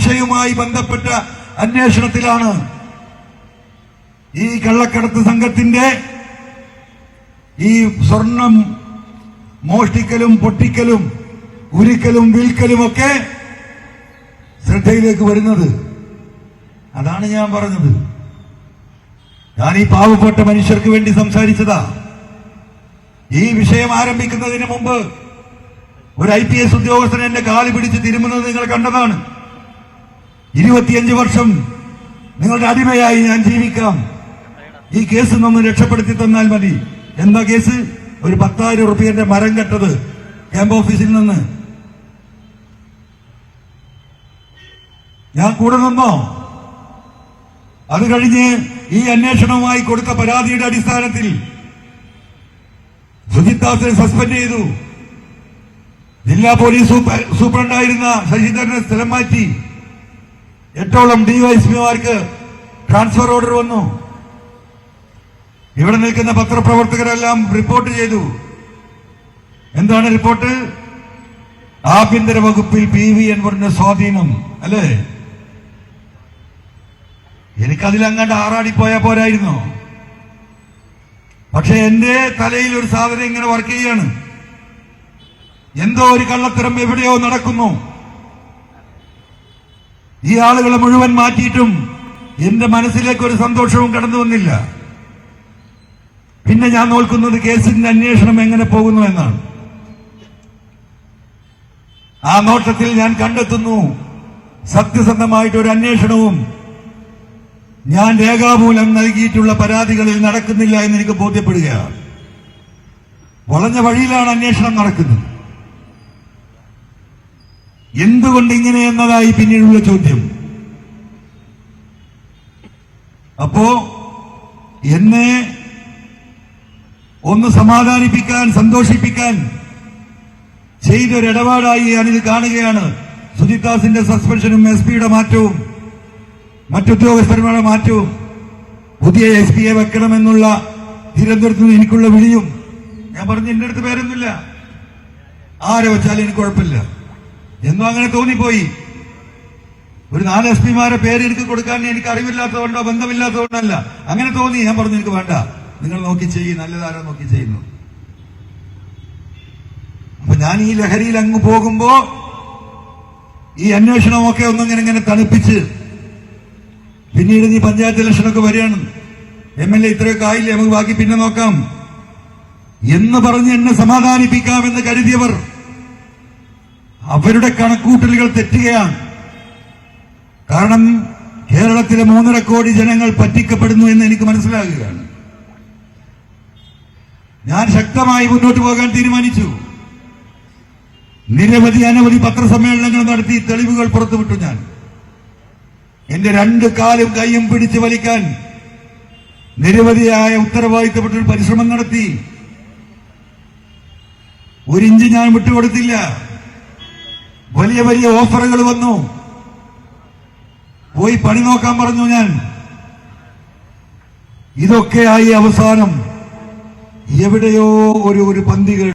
വിഷയവുമായി ബന്ധപ്പെട്ട അന്വേഷണത്തിലാണ് ഈ കള്ളക്കടത്ത് സംഘത്തിന്റെ ഈ സ്വർണം മോഷ്ടിക്കലും പൊട്ടിക്കലും ഉരുക്കലും വിൽക്കലുമൊക്കെ ശ്രദ്ധയിലേക്ക് വരുന്നത്. അതാണ് ഞാൻ പറഞ്ഞത്. ഞാൻ ഈ പാവപ്പെട്ട മനുഷ്യർക്ക് വേണ്ടി സംസാരിച്ചതാ. ഈ വിഷയം ആരംഭിക്കുന്നതിന് മുമ്പ് ഒരു ഐ പി എസ് ഉദ്യോഗസ്ഥൻ എന്റെ കാലി പിടിച്ച് തിരുമുന്നത് നിങ്ങൾ കണ്ടതാണ്. ഇരുപത്തിയഞ്ച് വർഷം നിങ്ങളുടെ അടിമയായി ഞാൻ ജീവിക്കാം. ഈ കേസ് നമ്മൾ രക്ഷപ്പെടുത്തി തന്നാൽ മതി. എന്താ കേസ്? ഒരു പത്തായിരം റുപ്യന്റെ മരം കെട്ടത് ക്യാമ്പ് ഓഫീസിൽ നിന്ന്. ഞാൻ കൂടെ നിന്നോ? അത് കഴിഞ്ഞ് ഈ അന്വേഷണവുമായി കൊടുത്ത പരാതിയുടെ അടിസ്ഥാനത്തിൽ സുജിത്താസിനെ സസ്പെൻഡ് ചെയ്തു. ജില്ലാ പോലീസ് സൂപ്രണ്ടായിരുന്ന ശശിധരനെ സ്ഥലം മാറ്റി. എട്ടോളം ഡിവൈഎസ്പിമാർക്ക് ട്രാൻസ്ഫർ ഓർഡർ വന്നു. ഇവിടെ നിൽക്കുന്ന പത്രപ്രവർത്തകരെല്ലാം റിപ്പോർട്ട് ചെയ്തു. എന്താണ് റിപ്പോർട്ട് ആഭ്യന്തര വകുപ്പിൽ പി വി അൻവറിന്റെ സ്വാധീനം അല്ലേ? എനിക്കതിലങ്ങാണ്ട് ആറാടിപ്പോയാ പോരായിരുന്നു. പക്ഷെ എന്റെ തലയിൽ ഒരു സാധനം ഇങ്ങനെ വർക്ക് ചെയ്യാണ്. എന്തോ ഒരു കള്ളത്തരം എവിടെയോ നടക്കുന്നു. ഈ ആളുകളെ മുഴുവൻ മാറ്റിയിട്ടും എന്റെ മനസ്സിലേക്ക് ഒരു സന്തോഷവും കടന്നു വന്നില്ല. പിന്നെ ഞാൻ നോക്കുന്നത് കേസിന്റെ അന്വേഷണം എങ്ങനെ പോകുന്നു എന്നാണ്. ആ നോട്ടത്തിൽ ഞാൻ കണ്ടെത്തുന്നു സത്യസന്ധമായിട്ട് ഒരു അന്വേഷണവും ഞാൻ രേഖാമൂലം നൽകിയിട്ടുള്ള പരാതികളിൽ നടക്കുന്നില്ല എന്ന് എനിക്ക് ബോധ്യപ്പെടുകയാണ്. വളഞ്ഞ വഴിയിലാണ് അന്വേഷണം നടക്കുന്നത്. എന്തുകൊണ്ട് ഇങ്ങനെ എന്നതായി പിന്നീടുള്ള ചോദ്യം. അപ്പോ എന്നെ ഒന്ന് സമാധാനിപ്പിക്കാൻ സന്തോഷിപ്പിക്കാൻ ചെയ്തൊരിടപാടായി ഞാനിത് കാണുകയാണ്. സുജിത്താസിന്റെ സസ്പെൻഷനും എസ് പിയുടെ മാറ്റവും മറ്റുദ്യോഗസ്ഥന്മാരുടെ മാറ്റവും പുതിയ എസ് പിയെ വെക്കണമെന്നുള്ള തിരുവനന്തപുരത്ത് നിന്ന് എനിക്കുള്ള വിളിയും. ഞാൻ പറഞ്ഞു എന്റെ അടുത്ത് പേരൊന്നുമില്ല. ആരെ വെച്ചാലും എനിക്ക് കുഴപ്പമില്ല. എന്നും അങ്ങനെ തോന്നിപ്പോയി. ഒരു നാല് എസ് പിമാരെ പേര് എനിക്ക് കൊടുക്കാൻ എനിക്ക് അറിവില്ലാത്തതുകൊണ്ടോ ബന്ധമില്ലാത്തതുകൊണ്ടല്ല. അങ്ങനെ തോന്നി. ഞാൻ പറഞ്ഞു എനിക്ക് വേണ്ട. നിങ്ങൾ നോക്കി ചെയ്യും. നല്ലതാരോ നോക്കി ചെയ്യുന്നു. അപ്പൊ ഞാൻ ഈ ലഹരിയിൽ അങ്ങ് പോകുമ്പോ ഈ അന്വേഷണമൊക്കെ ഒന്നിങ്ങനെ ഇങ്ങനെ തണുപ്പിച്ച് പിന്നീട് നീ പഞ്ചായത്ത് ഇലക്ഷനൊക്കെ വരികയാണ്. എം എൽ എ ഇത്രയൊക്കെ ആയില്ലേ? നമുക്ക് ബാക്കി പിന്നെ നോക്കാം. എന്ന് പറഞ്ഞ് എന്നെ സമാധാനിപ്പിക്കാമെന്ന് കരുതിയവർ അവരുടെ കണക്കൂട്ടലുകൾ തെറ്റുകയാണ്. കാരണം കേരളത്തിലെ മൂന്നര കോടി ജനങ്ങൾ പറ്റിക്കപ്പെടുന്നു എന്ന് എനിക്ക് മനസ്സിലാകുകയാണ്. ഞാൻ ശക്തമായി മുന്നോട്ട് പോകാൻ തീരുമാനിച്ചു. നിരവധി അനവധി പത്രസമ്മേളനങ്ങൾ നടത്തി തെളിവുകൾ പുറത്തുവിട്ടു ഞാൻ. എന്റെ രണ്ട് കാലും കൈയും പിടിച്ച് വലിക്കാൻ നിരവധിയായ ഉത്തരവാദിത്തപ്പെട്ടൊരു പരിശ്രമം നടത്തി. ഒരിഞ്ച് ഞാൻ വിട്ടുകൊടുത്തില്ല. വലിയ വലിയ ഓഫറുകൾ വന്നു. പോയി പണി നോക്കാൻ പറഞ്ഞു ഞാൻ. ഇതൊക്കെയായി അവസാനം. എവിടെയോ ഒരു ഒരു പന്തികൾ